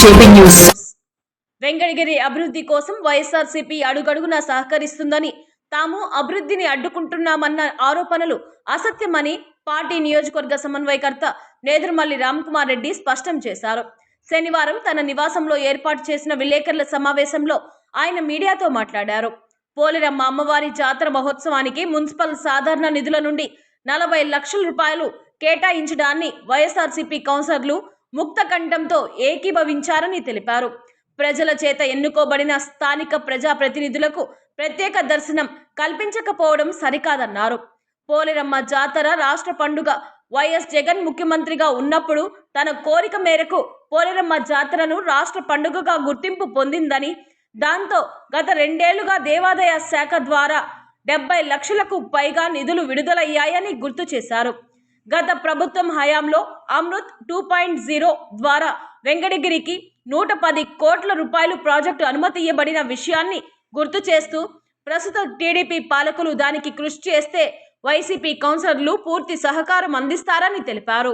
JP news. Venkatagiri అభివృద్ధి కోసం వైఎస్ఆర్సీపీ అడుగడుగున సహకరిస్తుందని తాము అభివృద్ధిని అడ్డుకుంటున్నామన్న ఆరోపణలు అసత్యమని పార్టీ నియోజకవర్గ సమన్వయకర్త నేదురుమల్లి రామ్కుమార్ రెడ్డి స్పష్టం చేశారు. శనివారం తన నివాసంలో ఏర్పాటు చేసిన విలేకరుల సమావేశంలో ఆయన మీడియాతో మాట్లాడారు. పోలిరమ్మ అమ్మవారి జాతర మహోత్సవానికి మున్సిపల్ సాధారణ నిధుల నుండి నలభై లక్షల రూపాయలు కేటాయించడాన్ని వైఎస్ఆర్సీపీ కౌన్సిలర్లు ముక్త కంఠంతో ఏకీభవించారని తెలిపారు. ప్రజల చేత ఎన్నుకోబడిన స్థానిక ప్రజాప్రతినిధులకు ప్రత్యేక దర్శనం కల్పించకపోవడం సరికాదన్నారు. పోలేరమ్మ జాతర రాష్ట్ర పండుగ వైఎస్ జగన్ ముఖ్యమంత్రిగా ఉన్నప్పుడు తన కోరిక మేరకు పోలేరమ్మ జాతరను రాష్ట్ర పండుగగా గుర్తింపు పొందిందని దాంతో గత రెండేళ్ళుగా దేవాదాయ శాఖ ద్వారా డెబ్బై లక్షలకు పైగా నిధులు విడుదలయ్యాయని గుర్తు చేశారు. గత ప్రభుత్వం హయాంలో అమృత్ టూ పాయింట్ జీరో ద్వారా వెంకటగిరికి నూట పది కోట్ల రూపాయలు ప్రాజెక్టు అనుమతి ఇవ్వబడిన విషయాన్ని గుర్తు చేస్తూ ప్రస్తుత టీడీపీ పాలకులు దానికి కృషి చేస్తే వైసీపీ కౌన్సిలర్లు పూర్తి సహకారం అందిస్తారని తెలిపారు.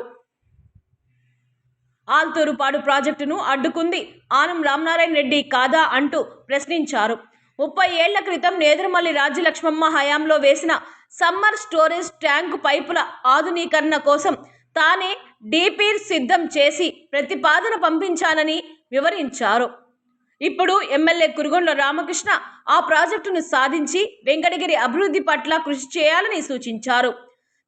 ఆల్తూరుపాడు ప్రాజెక్టును అడ్డుకుంది ఆనం రామనారాయణ రెడ్డి కాదా అంటూ ప్రశ్నించారు. ముప్పై ఏళ్ళ క్రితం నేదురుమల్లి రాజ్యలక్ష్మమ్మ హయాంలో వేసిన సమ్మర్ స్టోరేజ్ ట్యాంక్ పైపుల ఆధునీకరణ కోసం తానే డీపీర్ సిద్ధం చేసి ప్రతిపాదన పంపించానని వివరించారు. ఇప్పుడు ఎమ్మెల్యే కురుగొండ్ల రామకృష్ణ ఆ ప్రాజెక్టును సాధించి వెంకటగిరి అభివృద్ధి పట్ల కృషి చేయాలని సూచించారు.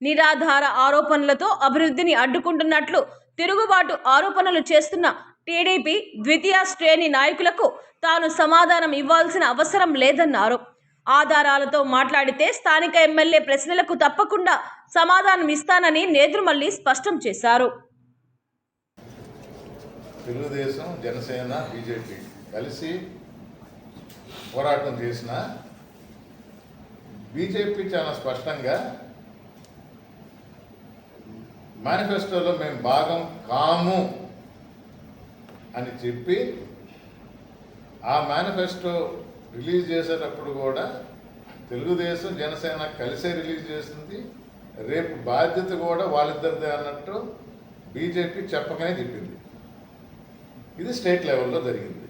నిరాధార ఆరోపణలతో అభివృద్ధిని అడ్డుకుంటున్నట్లు తిరుగుబాటు ఆరోపణలు చేస్తున్న టీడీపీ ద్వితీయ శ్రేణి నాయకులకు తాను సమాధానం ఇవ్వాల్సిన అవసరం లేదన్నారు. ఆధారాలతో మాట్లాడితే స్థానిక ఎమ్మెల్యే ప్రశ్నలకు తప్పకుండా సమాధానం ఇస్తానని నేదురుమల్లి స్పష్టం చేశారు. తెలుగుదేశం జనసేన బీజేపీ కలిసి పోరాటం చేసిన బీజేపీ చాలా స్పష్టంగా మేనిఫెస్టోలో మేము భాగం కాము అని చెప్పి ఆ మేనిఫెస్టో రిలీజ్ చేసేటప్పుడు కూడా తెలుగుదేశం జనసేన కలిసే రిలీజ్ చేసింది. రేపు బాధ్యత కూడా వాళ్ళిద్దరిదే అన్నట్టు బీజేపీ చెప్పకనే చెప్పింది. ఇది స్టేట్ లెవెల్లో జరిగింది.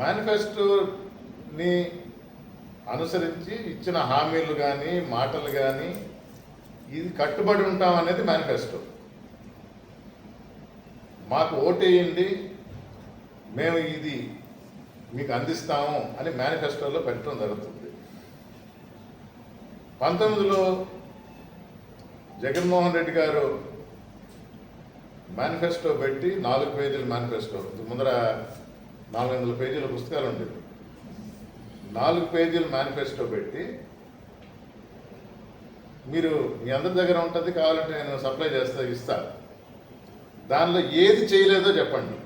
మేనిఫెస్టోని అనుసరించి ఇచ్చిన హామీలు కానీ మాటలు కానీ ఇది కట్టుబడి ఉంటాం అనేది మేనిఫెస్టో. మాకు ఓటేయండి మేము ఇది మీకు అందిస్తాము అని మేనిఫెస్టోలో పెట్టడం జరుగుతుంది. పంతొమ్మిదిలో జగన్మోహన్ రెడ్డి గారు మేనిఫెస్టో పెట్టి నాలుగు పేజీల మేనిఫెస్టో ముందర నాలుగు వందల పేజీల పుస్తకాలు ఉండేవి. నాలుగు పేజీల మేనిఫెస్టో పెట్టి మీరు మీ అందరి దగ్గర ఉంటుంది కావాలంటే నేను సప్లై చేస్తా ఇస్తాను దానిలో ఏది చేయలేదో చెప్పండి.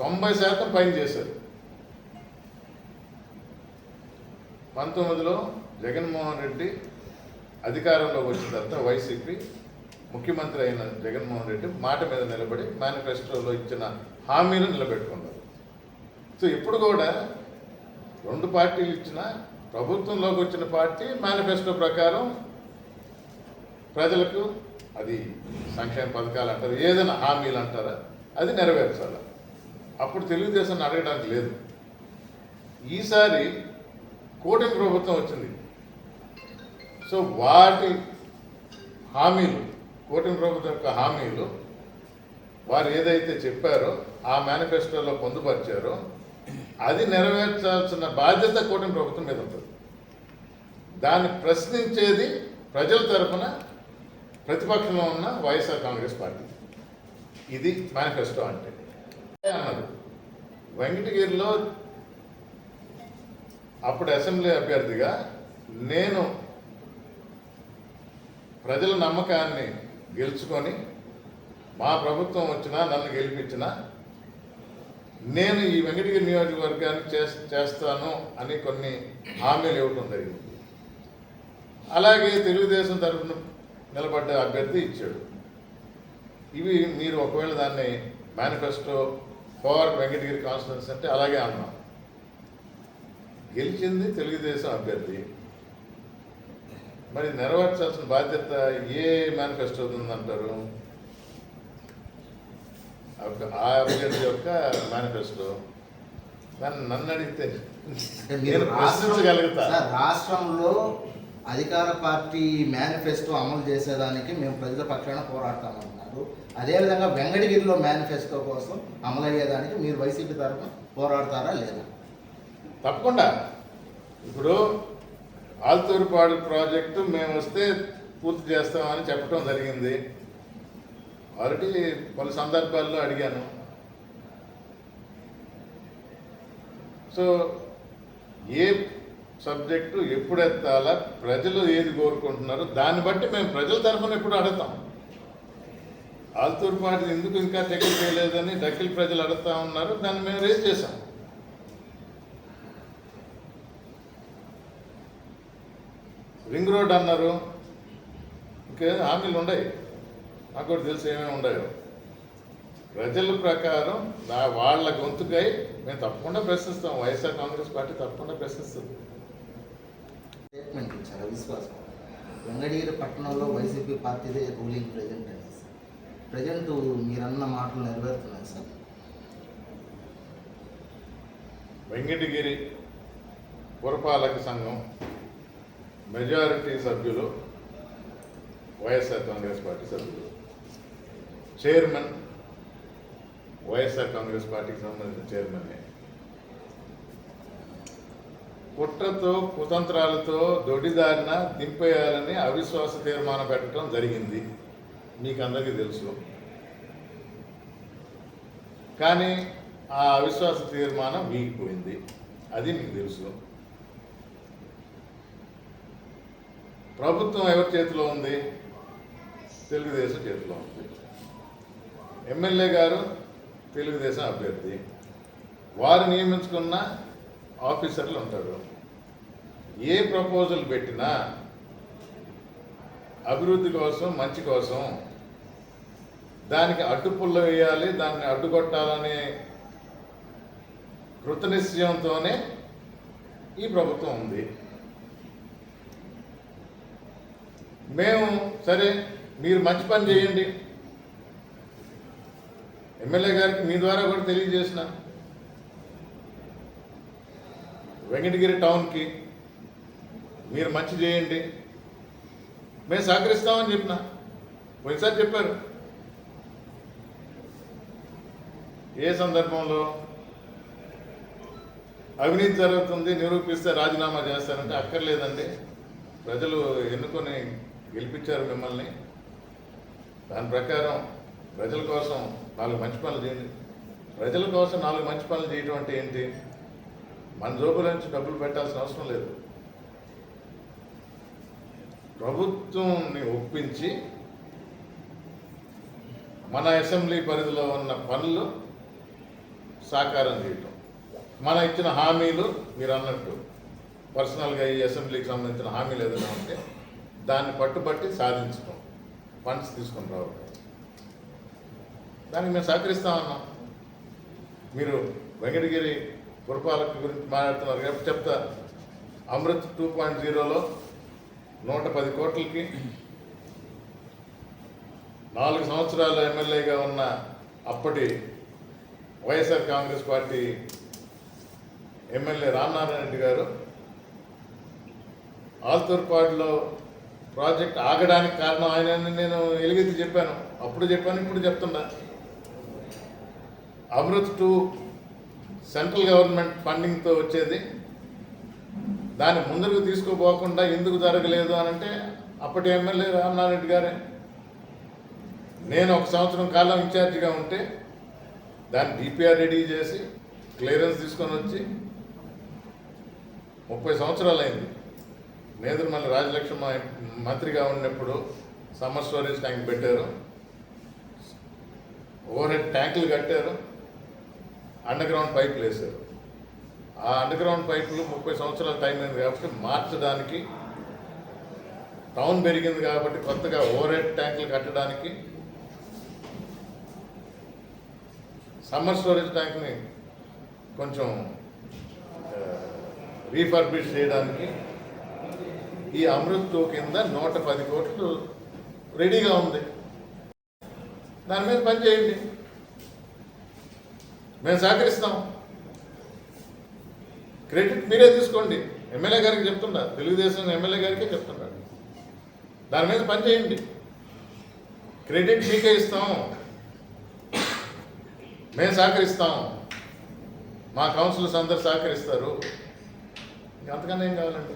తొంభై శాతం పైన చేశారు. పంతొమ్మిదిలో జగన్మోహన్ రెడ్డి అధికారంలోకి వచ్చిన తర్వాత వైసీపీ ముఖ్యమంత్రి అయిన జగన్మోహన్ రెడ్డి మాట మీద నిలబడి మేనిఫెస్టోలో ఇచ్చిన హామీలు నిలబెట్టుకున్నారు. సో ఇప్పుడు కూడా రెండు పార్టీలు ఇచ్చిన ప్రభుత్వంలోకి వచ్చిన పార్టీ మేనిఫెస్టో ప్రకారం ప్రజలకు అది సంక్షేమ పథకాలు అంటారు ఏదైనా హామీలు అంటారా అది నెరవేర్చాలి? అప్పుడు తెలుగుదేశాన్ని అడగడానికి లేదు. ఈసారి కూటమి ప్రభుత్వం వచ్చింది. సో వాటి హామీలు కూటమి ప్రభుత్వం యొక్క హామీలు వారు ఏదైతే చెప్పారో ఆ మేనిఫెస్టోలో పొందుపరిచారో అది నెరవేర్చాల్సిన బాధ్యత కూటమి ప్రభుత్వం మీద ఉంటుంది. దాన్ని ప్రశ్నించేది ప్రజల తరఫున ప్రతిపక్షంలో ఉన్న వైఎస్ఆర్ కాంగ్రెస్ పార్టీ. ఇది మేనిఫెస్టో అంటే. అన్నారు వెంకటగిరిలో అప్పుడు అసెంబ్లీ అభ్యర్థిగా నేను ప్రజల నమ్మకాన్ని గెలుచుకొని మా ప్రభుత్వం వచ్చినా నన్ను గెలిపించినా నేను ఈ వెంకటగిరి నియోజకవర్గాన్ని చే చేస్తాను అని కొన్ని హామీలు ఇవ్వటం జరిగింది. అలాగే తెలుగుదేశం తరఫున నిలబడ్డ అభ్యర్థి ఇచ్చాడు. ఇవి మీరు ఒకవేళ దాన్ని మేనిఫెస్టో ఫర్ వెంకటగిరి కాన్స్టిట్యూన్సీ అంటే అలాగే అన్నాం. గెలిచింది తెలుగుదేశం అభ్యర్థి. మరి నెరవేర్చాల్సిన బాధ్యత ఏ మేనిఫెస్టో ఉందంటారు ఆ అభ్యర్థి యొక్క మేనిఫెస్టో నన్ను నన్ను అడిగితే నేను రాష్ట్రంలో అధికార పార్టీ మేనిఫెస్టో అమలు చేసేదానికి మేము ప్రజల పక్షాన పోరాడతామన్నారు. అదేవిధంగా వెంకటగిరిలో మేనిఫెస్టో కోసం అమలు అయ్యేదానికి మీరు వైసీపీ తరఫున పోరాడతారా లేదా? తప్పకుండా. ఇప్పుడు ఆల్తూరుపాడు ప్రాజెక్టు మేము వస్తే పూర్తి చేస్తామని చెప్పడం జరిగింది. ఆల్రెడీ పలు సందర్భాల్లో అడిగాను. సో ఏ సబ్జెక్టు ఎప్పుడు ఎత్తాలా ప్రజలు ఏది కోరుకుంటున్నారో దాన్ని బట్టి మేము ప్రజల తరఫున ఎప్పుడు అడుగుతాం. ఆల్తూరుపాటు ఎందుకు ఇంకా టెకిల్ చేయలేదని డకిల్ ప్రజలు అడుగుతా ఉన్నారు దాన్ని మేము రేజ్ చేశాం. రింగ్ రోడ్ అన్నారు. ఇంకే హామీలు ఉన్నాయి నాకు కూడా తెలుసు ఏమేమి ఉండవు ప్రజల ప్రకారం నా వాళ్ళ గొంతుకై మేము తప్పకుండా ప్రశ్నిస్తాం. వైఎస్ఆర్ కాంగ్రెస్ పార్టీ తప్పకుండా ప్రశ్నిస్తుంది. స్టేట్మెంట్ ఇచ్చారు అవిశ్వాసం వెంగడగిరి పట్టణంలో వైసీపీ పార్టీదే రూలింగ్ ప్రజెంట్ అనేసి ప్రజెంట్ మీరన్న మాటలు నెరవేరుతున్నాయి సార్. వెంకటగిరి పురపాలక సంఘం మెజారిటీ సభ్యులు వైఎస్ఆర్ కాంగ్రెస్ పార్టీ సభ్యులు. చైర్మన్ వైఎస్ఆర్ కాంగ్రెస్ పార్టీకి సంబంధించిన చైర్మన్ కుట్రతో కుతంత్రాలతో దొడిదారిన దింపేయాలని అవిశ్వాస తీర్మానం పెట్టడం జరిగింది. మీకు అందరికీ తెలుసు. కానీ ఆ అవిశ్వాస తీర్మానం వీగిపోయింది. అది మీకు తెలుసు. ప్రభుత్వం ఎవరి చేతిలో ఉంది? తెలుగుదేశం చేతిలో ఉంది. ఎమ్మెల్యే గారు తెలుగుదేశం అభ్యర్థి. వారు నియమించుకున్న ఆఫీసర్లు ఉంటారు. ఏ ప్రపోజల్ పెట్టినా అభివృద్ధి కోసం మంచి కోసం దానికి అడ్డుపుల్ల వేయాలి దాన్ని అడ్డుకొట్టాలనే కృతనిశ్చయంతోనే ఈ ప్రభుత్వం ఉంది. మేము సరే మీరు మంచి పని చేయండి. ఎమ్మెల్యే గారికి మీ ద్వారా కూడా తెలియజేసిన. వెంకటగిరి టౌన్కి మీరు మంచి చేయండి. మేము సహకరిస్తామని చెప్పిన. పోయినసారి చెప్పారు. ఏ సందర్భంలో అవినీతి జరుగుతుంది నిరూపిస్తే రాజీనామా చేస్తారంటే అక్కర్లేదండి. ప్రజలు ఎన్నుకొని గెలిపించారు మిమ్మల్ని. దాని ప్రకారం ప్రజల కోసం నాలుగు మంచి పనులు చేయండి. ప్రజల కోసం నాలుగు మంచి పనులు చేయటం అంటే ఏంటి? మన జోబుల నుంచి డబ్బులు పెట్టాల్సిన అవసరం లేదు. ప్రభుత్వంని ఒప్పించి మన అసెంబ్లీ పరిధిలో ఉన్న పనులు సాకారం చేయటం. మన ఇచ్చిన హామీలు మీరు అన్నట్టు పర్సనల్గా ఈ అసెంబ్లీకి సంబంధించిన హామీలు ఏదైనా ఉంటే దాన్ని పట్టుబట్టి సాధించడం ఫండ్స్ తీసుకుని రావడం దానికి మేము సహకరిస్తామన్నాం మీరు వెంకటగిరి పురపాలక గురించి మాట్లాడుతున్నారు. కాబట్టి చెప్తా అమృత్ టూ పాయింట్ జీరోలో నూట పది కోట్లకి నాలుగు సంవత్సరాలు ఎమ్మెల్యేగా ఉన్న అప్పటి YSR Congress party MLA Ramanarayana Reddy గారు ఆల్తూర్పాడులో ప్రాజెక్ట్ ఆగడానికి కారణం ఆయనని నేను ఎలుగెత్తి చెప్పాను. అప్పుడు చెప్పాను ఇప్పుడు చెప్తున్నా. అమృత్ టూ సెంట్రల్ గవర్నమెంట్ ఫండింగ్తో వచ్చేది. దాన్ని ముందుకు తీసుకుపోకుండా ఎందుకు జరగలేదు అని అంటే అప్పటి ఎమ్మెల్యే రామనారెడ్డి రెడ్డి గారే. నేను ఒక సంవత్సరం కాలం ఇన్ఛార్జిగా ఉంటే దాన్ని డిపిఆర్ రెడీ చేసి క్లియరెన్స్ తీసుకొని వచ్చి ముప్పై సంవత్సరాలు అయింది నేదురుమల్లి రాజలక్ష్మ మంత్రిగా ఉన్నప్పుడు సమ్మర్ స్టోరేజ్ ట్యాంక్ పెట్టారు. ఓవర్ హెడ్ ట్యాంకులు కట్టారు. అండర్ గ్రౌండ్ పైపులు వేశారు. ఆ అండర్ గ్రౌండ్ పైపులు ముప్పై సంవత్సరాల టైం అయింది కాబట్టి మార్చడానికి టౌన్ పెరిగింది కాబట్టి కొత్తగా ఓవర్ హెడ్ ట్యాంకులు కట్టడానికి సమ్మర్ స్టోరేజ్ ట్యాంక్ని కొంచెం రీఫర్బిష్ చేయడానికి ఈ అమృత్ కింద నూట పది కోట్లు రెడీగా ఉంది. దాని మీద పని చేయండి. మేము సహకరిస్తాం. క్రెడిట్ మీరే తీసుకోండి. ఎమ్మెల్యే గారికి చెప్తున్నా. తెలుగుదేశం ఎమ్మెల్యే గారికే చెప్తున్నాడు దాని మీద పని చేయండి. క్రెడిట్ మీకే ఇస్తాం. మేము సహకరిస్తాం. మా కౌన్సిలర్స్ అందరు సహకరిస్తారు. అంతకన్నా ఏం కావాలండి?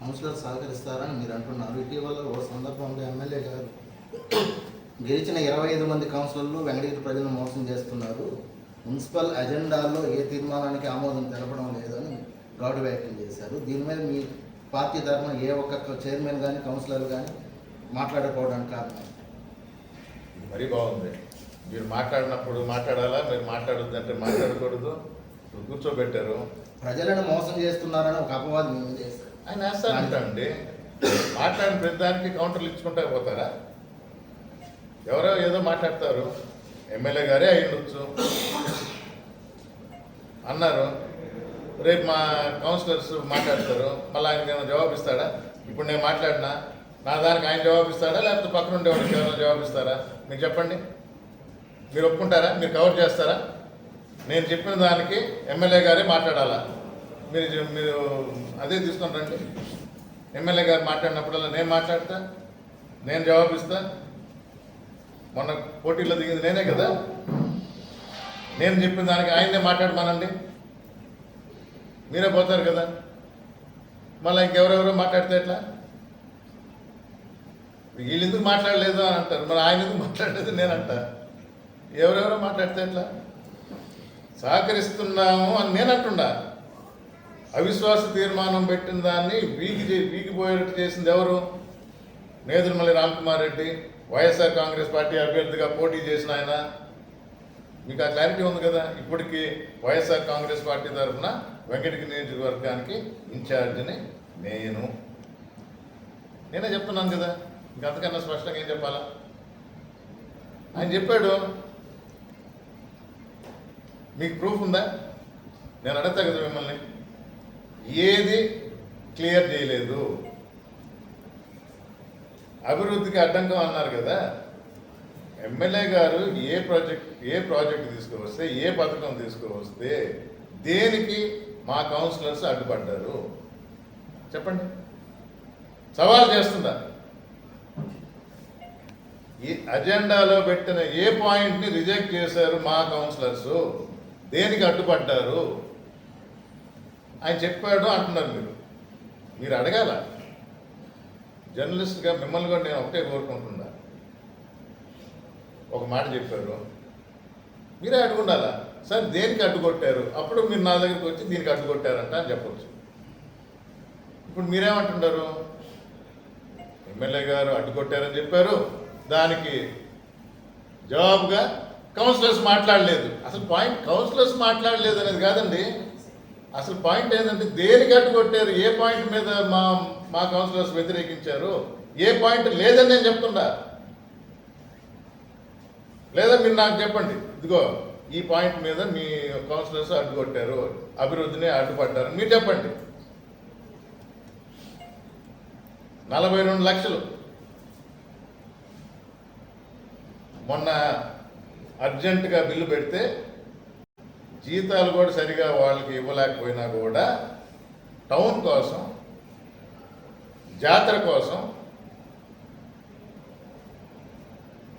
కౌన్సిలర్ సహకరిస్తారని మీరు అంటున్నారు. ఇటీవల ఓ సందర్భంలో ఎమ్మెల్యే గారు గెలిచిన ఇరవై ఐదు మంది కౌన్సిలర్లు వెంకటగిరి ప్రజలను మోసం చేస్తున్నారు. మున్సిపల్ అజెండాలో ఏ తీర్మానానికి ఆమోదం తెలపడం లేదని గౌరవ వ్యాఖ్యలు చేశారు. దీని మీద మీ పార్టీ తరఫున ఏ ఒక్క చైర్మన్ కానీ కౌన్సిలర్ కానీ మాట్లాడకపోవడానికి కారణం? మరీ బాగుంది. మీరు మాట్లాడినప్పుడు మాట్లాడాలా? మీరు మాట్లాడొద్దంటే మాట్లాడకూడదు. కూర్చోబెట్టారు. ప్రజలను మోసం చేస్తున్నారని ఒక అపవాదం మేము చేశారు? ఆయన వేస్తానంటండి మాట్లాడిన ప్రతిదానికి కౌంటర్లు ఇచ్చుకుంటా పోతారా? ఎవరో ఏదో మాట్లాడతారు. ఎమ్మెల్యే గారే అయ్యుండొచ్చు. అన్నారు. రేపు మా కౌన్సిలర్స్ మాట్లాడతారు. మళ్ళీ ఆయనకి ఏమైనా జవాబిస్తాడా ఇప్పుడు నేను మాట్లాడినా. నా దానికి ఆయన జవాబిస్తాడా లేకపోతే పక్కన ఉండేవాడికి ఏమైనా జవాబిస్తారా మీరు చెప్పండి. మీరు ఒప్పుకుంటారా? మీరు కవర్ చేస్తారా? నేను చెప్పిన దానికి ఎమ్మెల్యే గారే మాట్లాడాలా? మీరు మీరు అదే తీసుకొని రండి. ఎమ్మెల్యే గారు మాట్లాడినప్పుడల్లా నేను మాట్లాడతా. నేను జవాబిస్తా మొన్న పోటీలో దిగింది నేనే కదా. నేను చెప్పిన దానికి ఆయన్నే మాట్లాడమనండి. మీరే పోతారు కదా. మళ్ళీ ఇంకెవరెవరో మాట్లాడితే ఎట్లా? వీళ్ళు ఎందుకు మాట్లాడలేదు అని అంటారు. మరి ఆయన ఎందుకు మాట్లాడలేదు నేను అంట. ఎవరెవరో మాట్లాడితే ఎట్లా? సహకరిస్తున్నాము అని నేను అంటుండా అవిశ్వాస తీర్మానం పెట్టిన దాన్ని వీకి వీగిపోయేటట్టు చేసింది ఎవరు? నేదురుమల్లి రామ్కుమార్ రెడ్డి. వైఎస్ఆర్ కాంగ్రెస్ పార్టీ అభ్యర్థిగా పోటీ చేసిన ఆయన. మీకు ఆ క్లారిటీ ఉంది కదా? ఇప్పటికీ వైఎస్ఆర్ కాంగ్రెస్ పార్టీ తరఫున వెంకటగిరి నియోజకవర్గానికి ఇన్ఛార్జిని నేను. నేనే చెప్తున్నాను కదా. ఇంకంతకన్నా స్పష్టంగా ఏం చెప్పాలా? ఆయన చెప్పాడు. మీకు ప్రూఫ్ ఉందా? నేను అడగతా కదా మిమ్మల్ని. ఏది క్లియర్ చేయలేదు. అభివృద్ధికి అడ్డంకం అన్నారు కదా. ఎమ్మెల్యే గారు ఏ ప్రాజెక్ట్ ఏ ప్రాజెక్ట్ తీసుకువస్తే ఏ పథకం తీసుకువస్తే దేనికి మా కౌన్సిలర్స్ అడ్డుపడ్డారు? చెప్పండి. సవాల్ చేస్తుందా? ఈ అజెండాలో పెట్టిన ఏ పాయింట్ని రిజెక్ట్ చేశారు మా కౌన్సిలర్స్? దేనికి అడ్డుపడ్డారు? ఆయన చెప్పాడు అంటున్నారు మీరు. మీరు అడగాల? జర్నలిస్ట్గా మిమ్మల్ని కూడా నేను ఒకటే కోరుకుంటున్నా. ఒక మాట చెప్పారు. మీరే అడ్డుకుండాలా? సార్ దేనికి అడ్డుకొట్టారు? అప్పుడు మీరు నా దగ్గరికి వచ్చి దీనికి అడ్డుకొట్టారంట అని చెప్పచ్చు. ఇప్పుడు మీరేమంటున్నారు ఎమ్మెల్యే గారు అడ్డుకొట్టారని చెప్పారు. దానికి జవాబుగా కౌన్సిలర్స్ మాట్లాడలేదు. అసలు పాయింట్ కౌన్సిలర్స్ మాట్లాడలేదు అనేది కాదండి. అసలు పాయింట్ ఏంటంటే దేనికి అడ్డుకొట్టారు? ఏ పాయింట్ మీద మా మా కౌన్సిలర్స్ వ్యతిరేకించారు. ఏ పాయింట్ లేదని నేను చెప్తున్నా. లేదా మీరు నాకు చెప్పండి. ఇదిగో ఈ పాయింట్ మీద మీ కౌన్సిలర్స్ అడ్డుకొట్టారు అభివృద్ధిని అడ్డుపడ్డారు మీరు చెప్పండి. నలభై రెండు లక్షలు. మొన్న అర్జెంటుగా బిల్లు పెడితే జీతాలు కూడా సరిగా వాళ్ళకి ఇవ్వలేకపోయినా కూడా టౌన్ కోసం జాతర కోసం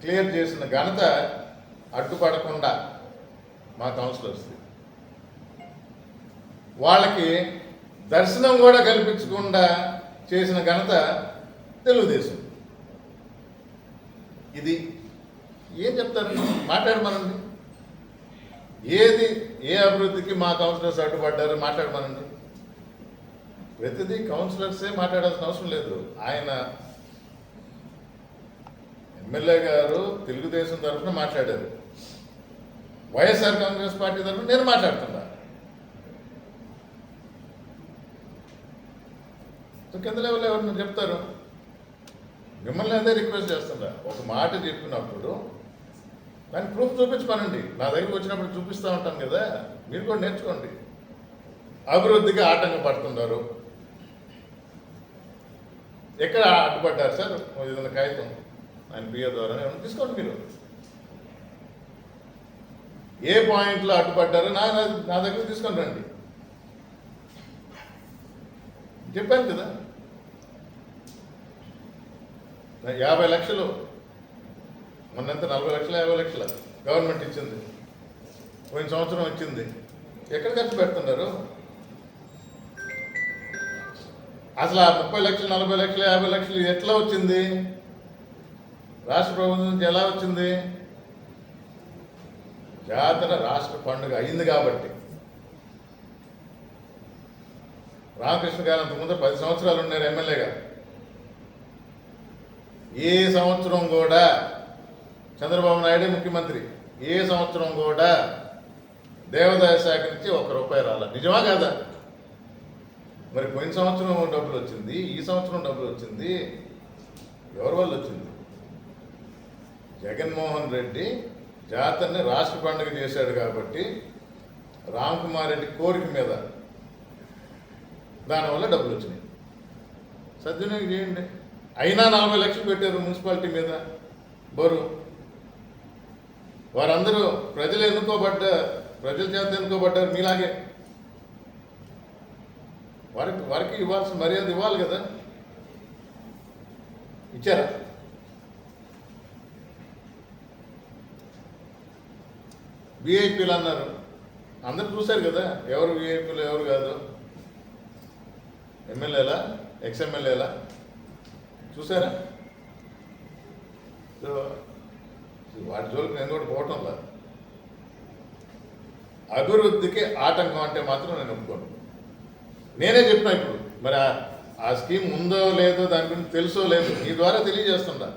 క్లియర్ చేసిన ఘనత అడ్డుపడకుండా మా కౌన్సిలర్స్ వాళ్ళకి దర్శనం కూడా కల్పించకుండా చేసిన ఘనత తెలుగుదేశం. ఇది ఏం చెప్తారు? మాట్లాడమనండి. ఏది ఏ అభివృద్ధికి మా కౌన్సిలర్స్ అడ్డుపడ్డారు మాట్లాడమనండి. ప్రతిదీ కౌన్సిలర్సే మాట్లాడాల్సిన అవసరం లేదు. ఆయన ఎమ్మెల్యే గారు తెలుగుదేశం తరఫున మాట్లాడారు. వైఎస్ఆర్ కాంగ్రెస్ పార్టీ తరఫున నేను మాట్లాడుతున్నా. కింద లెవెల్ ఎవరిని చెప్తారు? మిమ్మల్ని అదే రిక్వెస్ట్ చేస్తున్నా. ఒక మాట చెప్పినప్పుడు దాని ప్రూఫ్ చూపించమనండి. నా దగ్గరికి వచ్చినప్పుడు చూపిస్తూ ఉంటాను కదా. మీరు కూడా నేర్చుకోండి. అభివృద్ధికి ఆటంకం పడుతున్నారు ఎక్కడ అడ్డుపడ్డారు సార్? ఏదైనా కాగితం? ఆయన పిఏ ద్వారా తీసుకోండి మీరు. ఏ పాయింట్లో అడ్డుపడ్డారో నా నా- దగ్గర తీసుకొని రండి. చెప్పాను కదా. యాభై లక్షలు. మొన్నంత నలభై లక్షల యాభై లక్షల. గవర్నమెంట్ ఇచ్చింది. పోయిన సంవత్సరం వచ్చింది ఎక్కడ ఖర్చు పెడుతున్నారు అసలు ఆ ముప్పై లక్షలు నలభై లక్షలు యాభై లక్షలు ఎట్లా వచ్చింది? రాష్ట్ర ప్రభుత్వం నుంచి ఎలా వచ్చింది? జాతర రాష్ట్ర పండుగ అయింది కాబట్టి. రామకృష్ణ గారు అంతకుముందు ముందు పది సంవత్సరాలు ఉన్నారు ఎమ్మెల్యేగా ఏ సంవత్సరం కూడా చంద్రబాబు నాయుడే ముఖ్యమంత్రి. ఏ సంవత్సరం కూడా దేవాదాయ శాఖ నుంచి ఒక రూపాయి రాల. నిజమా కాదా? మరి పోయిన సంవత్సరం డబ్బులు వచ్చింది ఈ సంవత్సరం డబ్బులు వచ్చింది ఎవరి వల్ల వచ్చింది జగన్మోహన్ రెడ్డి జాతరని రాష్ట్ర పండుగ చేశాడు కాబట్టి రామ్ కుమార్ రెడ్డి కోరిక మీద దానివల్ల డబ్బులు వచ్చినాయి సద్వినియోగం చేయండి. అయినా నలభై లక్షలు పెట్టారు మున్సిపాలిటీ మీద బరువు. వారందరూ ప్రజలు ఎన్నుకోబడ్డ ప్రజల చేత ఎన్నుకోబడ్డారు మీలాగే. వారికి వారికి ఇవ్వాల్సిన మర్యాద ఇవ్వాలి కదా? ఇచ్చారా? విఐపీలు అన్నారు. అందరు చూశారు కదా? ఎవరు విఐపీలు ఎవరు కాదు? ఎమ్మెల్యేలా ఎక్స్ఎమ్మెల్యేలా చూసారా సో వాటి జోలికి నేను కూడా పోవటం లేదు. అభివృద్ధికి ఆటంకం అంటే మాత్రం నేను ఒప్పుకోను. నేనే చెప్పిన ఇప్పుడు. మరి ఆ- స్కీమ్ ఉందో లేదో దాని గురించి తెలుసో లేదో మీ ద్వారా తెలియజేస్తుందా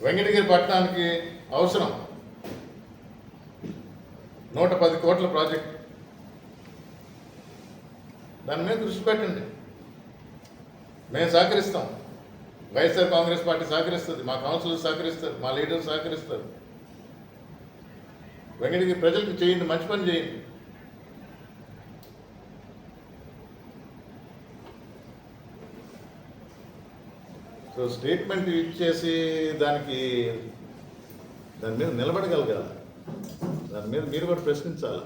వెంకటగిరి పట్టణానికి అవసరం నూట పది కోట్ల ప్రాజెక్ట్. దాని మీద దృష్టి పెట్టండి. మేము సహకరిస్తాం. వైఎస్ఆర్ కాంగ్రెస్ పార్టీ సహకరిస్తుంది. మా కౌన్సిలర్ సహకరిస్తారు. మా లీడర్ సహకరిస్తారు. వెంకటగిరి ప్రజలకు చేయండి మంచి పని చేయండి. సో స్టేట్మెంట్ ఇచ్చేసి దానికి దాని మీద నిలబడగలగాలి. దాని మీద మీరు కూడా ప్రశ్నించాలి?